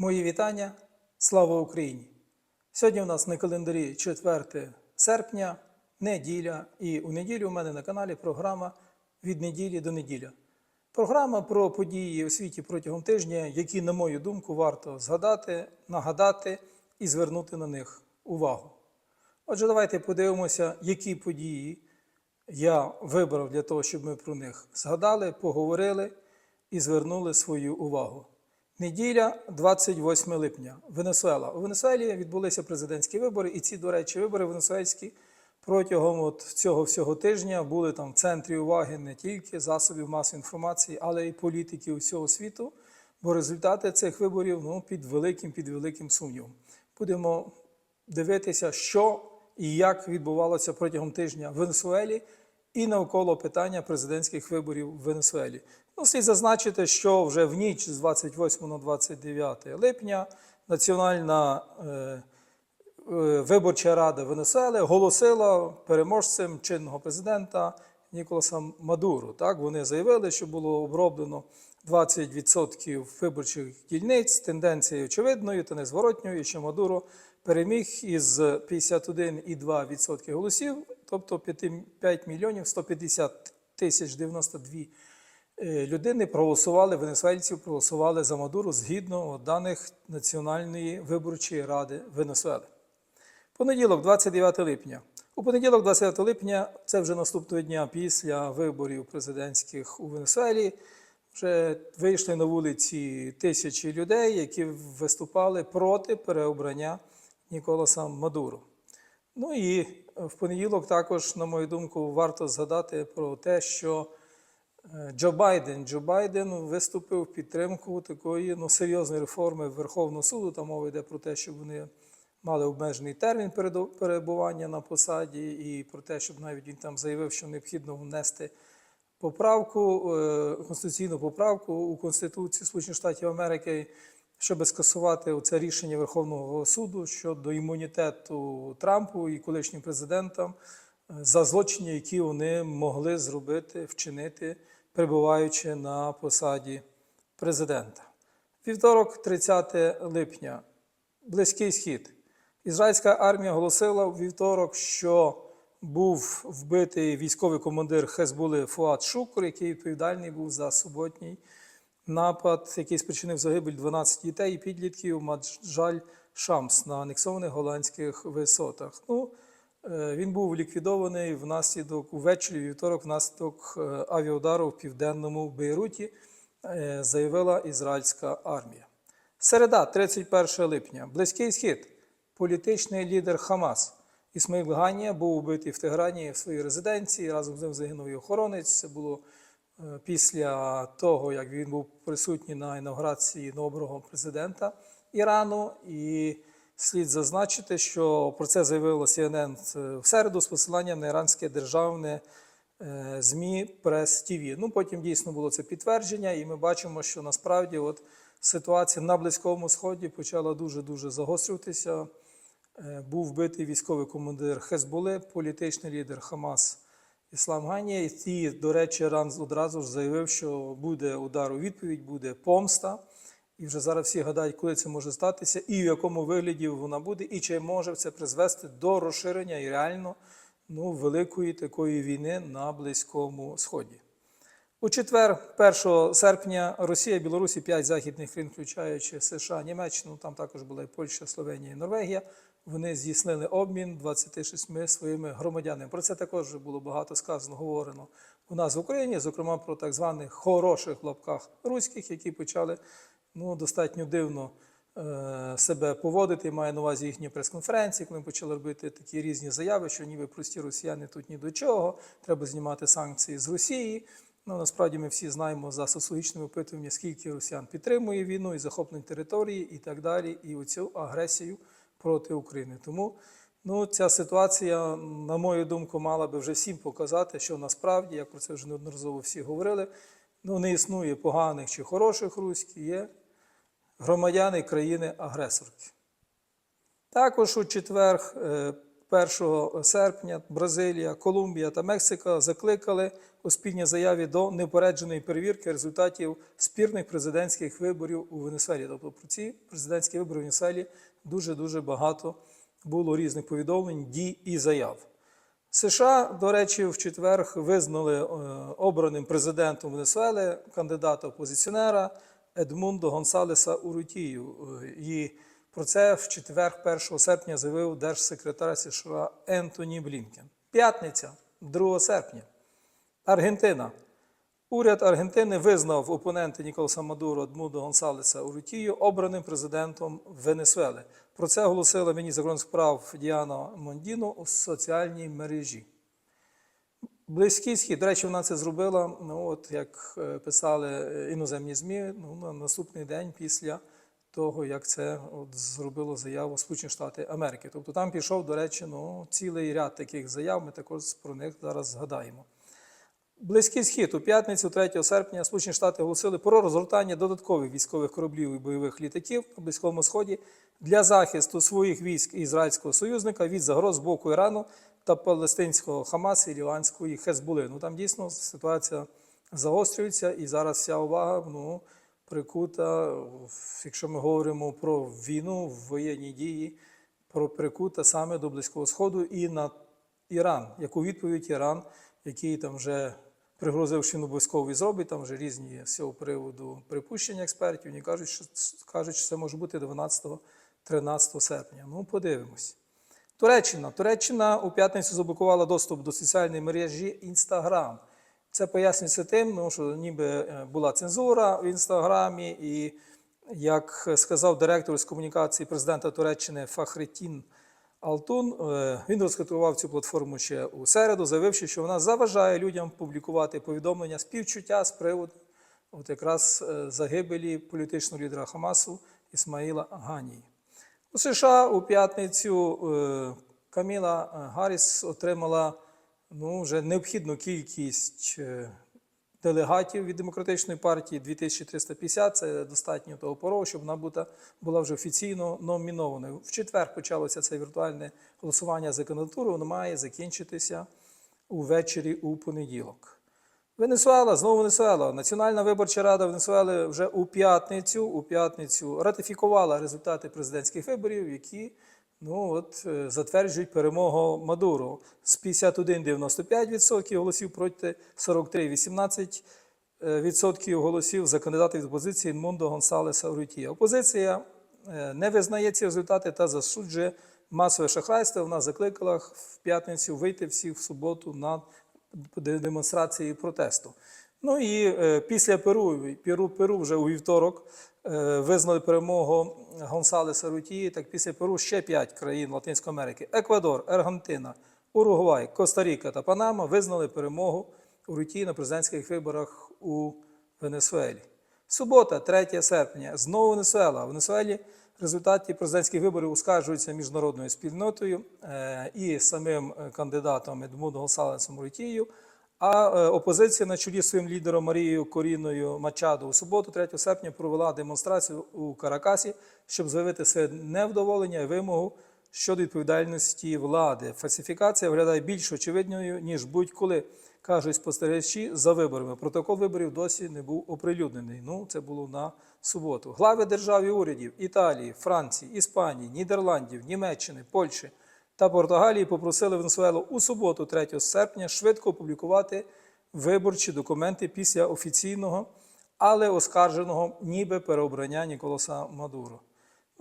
Мої вітання. Слава Україні! Сьогодні у нас на календарі 4 серпня, неділя, і у неділю у мене на каналі програма від неділі до неділя. Програма про події у світі протягом тижня, які, на мою думку, варто згадати, нагадати і звернути на них увагу. Отже, давайте подивимося, які події я вибрав для того, щоб ми про них згадали, поговорили і звернули свою увагу. Неділя, 28 липня, Венесуела. У Венесуелі відбулися президентські вибори, і ці, до речі, вибори венесуельські протягом от цього всього тижня були там в центрі уваги не тільки засобів масової інформації, але й політики усього світу. Бо результати цих виборів ну, під великим, під великим сумнівом. Будемо дивитися, що і як відбувалося протягом тижня в Венесуелі і навколо питання президентських виборів в Венесуелі. Ну, слід зазначити, що вже в ніч з 28 на 29 липня Національна е, е, виборча рада Венесуели оголосила переможцем чинного президента Ніколаса Мадуру. Так, вони заявили, що було оброблено 20% виборчих дільниць. Тенденція очевидною та незворотньою, що Мадуро переміг із 51,2% голосів, тобто 5 мільйонів 150 тисяч 92 е, людини проголосували, венесуельців проголосували за Мадуру згідно даних Національної виборчої ради Венесуели. Понеділок, 29 липня. У понеділок, 29 липня, це вже наступного дня після виборів президентських у Венесуелі. Вже вийшли на вулиці тисячі людей, які виступали проти переобрання Ніколаса Мадуру. Ну і в понеділок також, на мою думку, варто згадати про те, що е, Джо Байден Джо Байден виступив в підтримку такої ну, серйозної реформи Верховного суду. Там мова йде про те, щоб вони мали обмежений термін перебування на посаді, і про те, щоб навіть він там заявив, що необхідно внести поправку, е, конституційну поправку у Конституцію Сполучених Штатів Америки, щоб скасувати це рішення Верховного суду щодо імунітету Трампу і колишнім президентам е, за злочини, які вони могли зробити, вчинити, перебуваючи на посаді президента. Вівторок, 30 липня, Близький Схід. Ізраїльська армія оголосила у вівторок, що був вбитий військовий командир Хезбули Фуат Шукур, який відповідальний був за суботній напад, який спричинив загибель 12 дітей і підлітків Маджаль Шамс на анексованих голландських висотах. Ну, він був ліквідований внаслідок увечері вівторок внаслідок е, авіаудару в південному Бейруті, е, заявила ізраїльська армія. Середа, 31 липня, Близький Схід, політичний лідер Хамас. Ісмаїл Ганія був убитий в Теграні в своїй резиденції. Разом з ним загинув і охоронець. Це було е, після того, як він був присутній на інаугурації нового президента Ірану. І слід зазначити, що про це заявило CNN в середу з посиланням на іранське державне е, ЗМІ Прес ТВ. Ну потім дійсно було це підтвердження, і ми бачимо, що насправді от ситуація на Близькому Сході почала дуже дуже загострюватися. Е, Був вбитий військовий командир Хезболи, політичний лідер Хамас Іслам Ганія. І до речі, Ран одразу ж заявив, що буде удар у відповідь, буде помста. І вже зараз всі гадають, коли це може статися, і в якому вигляді вона буде, і чи може це призвести до розширення і реально ну, великої такої війни на Близькому Сході. У четвер, 1 серпня, Росія, Білорусь і п'ять західних країн, включаючи США, Німеччину, там також була і Польща, Словенія і Норвегія. Вони здійснили обмін 26 своїми громадянами. Про це також вже було багато сказано, говорено у нас в Україні, зокрема про так званих хороших лапках руських, які почали ну, достатньо дивно е, себе поводити. Маю на увазі їхні прес-конференції, коли ми почали робити такі різні заяви, що ніби прості росіяни тут ні до чого, треба знімати санкції з Росії. Ну, насправді ми всі знаємо за соціологічними опитуваннями, скільки росіян підтримує війну і захоплення території, і так далі, і оцю агресію проти України. Тому ну, ця ситуація, на мою думку, мала би вже всім показати, що насправді, як про це вже неодноразово всі говорили, ну, не існує поганих чи хороших руських, є громадяни країни-агресорки. Також у четвер, е, 1 серпня Бразилія, Колумбія та Мексика закликали у спільній заяві до неупередженої перевірки результатів спірних президентських виборів у Венесуелі. Тобто про ці президентські вибори в Венесуелі дуже-дуже багато було різних повідомлень, дій і заяв. США, до речі, в четвер визнали е, обраним президентом Венесуели кандидата опозиціонера Едмундо Гонсалеса Урутію. Е, І про це в четвер, 1 серпня, заявив держсекретар США Ентоні Блінкен. П'ятниця, 2 серпня. Аргентина. Уряд Аргентини визнав опонента Ніколаса Мадуро Едмундо Гонсалеса Урутію обраним президентом Венесуели. Про це оголосила міністр закордонних справ Діана Мондіно у соціальній мережі. Близький схід, до речі, вона це зробила, ну от як е, писали е, іноземні ЗМІ, ну, на наступний день після того, як це от зробило заяву Сполучені Штати Америки. Тобто там пішов, до речі, ну, цілий ряд таких заяв, ми також про них зараз згадаємо. Близький схід у п'ятницю, 3 серпня, Сполучені Штати оголосили про розгортання додаткових військових кораблів і бойових літаків на Близькому Сході для захисту своїх військ ізраїльського союзника від загроз боку Ірану та палестинського Хамас і ліванської Хезбули. Ну там дійсно ситуація загострюється, і зараз вся увага ну, прикута, якщо ми говоримо про війну, воєнні дії, про прикута саме до Близького Сходу і на Іран, яку відповідь Іран, який там вже пригрозив, що обов'язково зробить, там вже різні з цього приводу припущення експертів, вони кажуть, що, кажуть, що це може бути 12-13 серпня. Ну, подивимось. Туреччина. Туреччина у п'ятницю заблокувала доступ до соціальної мережі Інстаграм. Це пояснюється тим, що ніби е, була цензура в інстаграмі, і як сказав директор з комунікації президента Туреччини Фахретін Алтун, е, він розкритував цю платформу ще у середу, заявивши, що вона заважає людям публікувати повідомлення співчуття з приводу от якраз е, загибелі політичного лідера Хамасу Ісмаїла Ганії. У США у п'ятницю е, Каміла Гарріс отримала ну, вже необхідну кількість е, делегатів від демократичної партії 2350. Це достатньо того порогу, щоб вона була вже офіційно номінованою. В четвер почалося це віртуальне голосування за кандидатуру. Воно має закінчитися увечері у понеділок. Венесуела, знову Венесуела. Національна виборча рада Венесуели вже у п'ятницю, у п'ятницю ратифікувала результати президентських виборів, які ну, от, е, затверджують перемогу Мадуро з 51,95% голосів проти 43,18% е, відсотків голосів за кандидата від опозиції Мондо Гонсалеса Урутія. Опозиція е, не визнає ці результати та засуджує масове шахрайство. Вона закликала в п'ятницю вийти всіх в суботу на демонстрації протесту. Ну і е, після Перу, Перу, Перу вже у вівторок е, визнали перемогу Гонсалеса Рутії. Так після Перу ще п'ять країн Латинської Америки: Еквадор, Аргентина, Уругвай, Коста-Ріка та Панама визнали перемогу Рутії на президентських виборах у Венесуелі. Субота, 3 серпня, знову Венесуела. В Венесуелі результати президентських виборів оскаржуються міжнародною спільнотою е, і самим е, кандидатом Едмундо Гонсалесом Рутією. А е, опозиція на чолі своїм лідером Марією Коріною Мачадо у суботу, 3 серпня, провела демонстрацію у Каракасі, щоб заявити своє невдоволення і вимогу щодо відповідальності влади. Фальсифікація виглядає більш очевидною, ніж будь-коли, кажуть спостерігачі за виборами. Протокол виборів досі не був оприлюднений. Ну, це було на суботу. Глави держав і урядів Італії, Франції, Іспанії, Нідерландів, Німеччини, Польщі та Португалії попросили Венесуелу у суботу, 3 серпня, швидко опублікувати виборчі документи після офіційного, але оскарженого ніби переобрання Ніколаса Мадуро.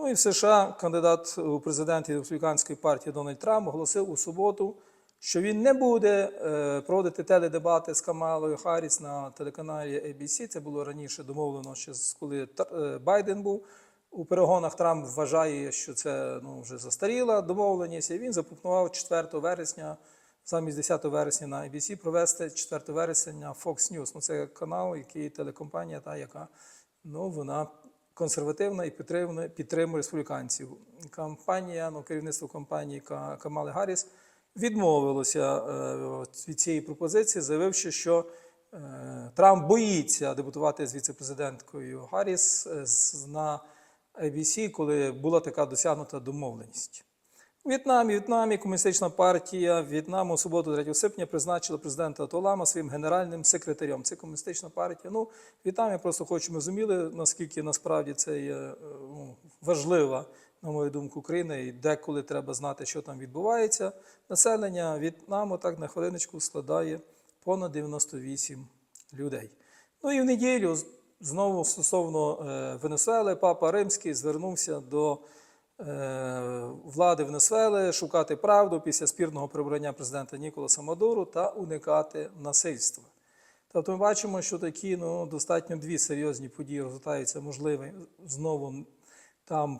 Ну і в США кандидат у президенти республіканської партії Дональд Трамп оголосив у суботу, що він не буде е, проводити теледебати з Камалою Харріс на телеканалі ABC. Це було раніше домовлено ще з- коли е, Байден був. У перегонах Трамп вважає, що це ну, вже застаріла домовленість, і він запропонував 4 вересня, замість 10 вересня на ABC провести 4 вересня Fox News. Ну, це канал, який телекомпанія, та, яка ну, вона консервативна і підтримує, республіканців. Компанія, ну, керівництво компанії Камали Гарріс відмовилося е, від цієї пропозиції, заявивши, що е, Трамп боїться дебутувати з віцепрезиденткою Гарріс е, на ABC, коли була така досягнута домовленість. В'єтнам, В'єтнамі комуністична партія В'єтнаму суботу 3 серпня призначила президента Толама своїм генеральним секретарем. Це комуністична партія. Ну, В'єтнамі просто хочу ми розуміли, наскільки насправді це є е, ну, важлива, на мою думку, Україна, і деколи треба знати, що там відбувається. Населення В'єтнаму так на хвилиночку складає понад 98 людей. Ну і в неділю знову стосовно е, Венесуели, папа Римський звернувся до влади Венесуели шукати правду після спірного прибрання президента Ніколаса Мадуру та уникати насильства. Тобто ми бачимо, що такі ну, достатньо дві серйозні події розгортаються, можливо, знову там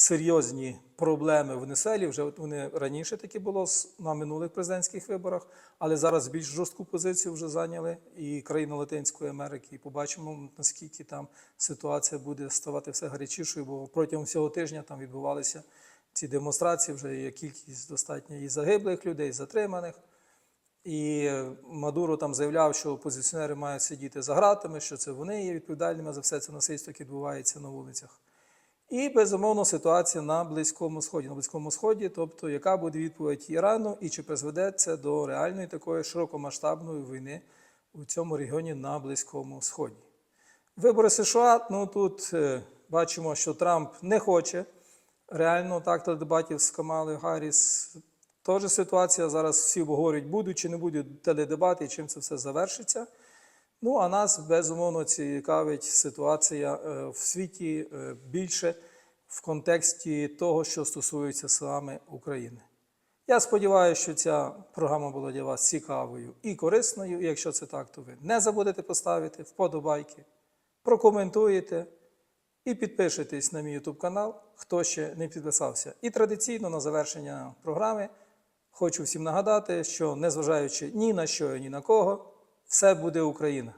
серйозні проблеми в Венесуелі. Вже вони раніше такі було на минулих президентських виборах, але зараз більш жорстку позицію вже зайняли і країни Латинської Америки. І побачимо, наскільки там ситуація буде ставати все гарячішою, бо протягом всього тижня там відбувалися ці демонстрації. Вже є кількість достатньо і загиблих людей, і затриманих. І Мадуро там заявляв, що опозиціонери мають сидіти за ґратами, що це вони є відповідальними за все це насильство, яке відбувається на вулицях. І безумовно ситуація на Близькому Сході. На Близькому Сході, тобто, яка буде відповідь Ірану, і чи призведе це до реальної такої широкомасштабної війни у цьому регіоні на Близькому Сході. Вибори США, ну тут е, бачимо, що Трамп не хоче реально так теледебатів з Камали Гарріс. Теж ситуація зараз всі обговорюють, будуть чи не будуть теледебати, і чим це все завершиться. Ну, а нас безумовно цікавить ситуація е, в світі е, більше в контексті того, що стосується саме України. Я сподіваюся, що ця програма була для вас цікавою і корисною. І якщо це так, то ви не забудете поставити вподобайки, прокоментуєте і підпишитесь на мій YouTube канал, хто ще не підписався. І традиційно на завершення програми хочу всім нагадати, що незважаючи ні на що і ні на кого, все буде Україна.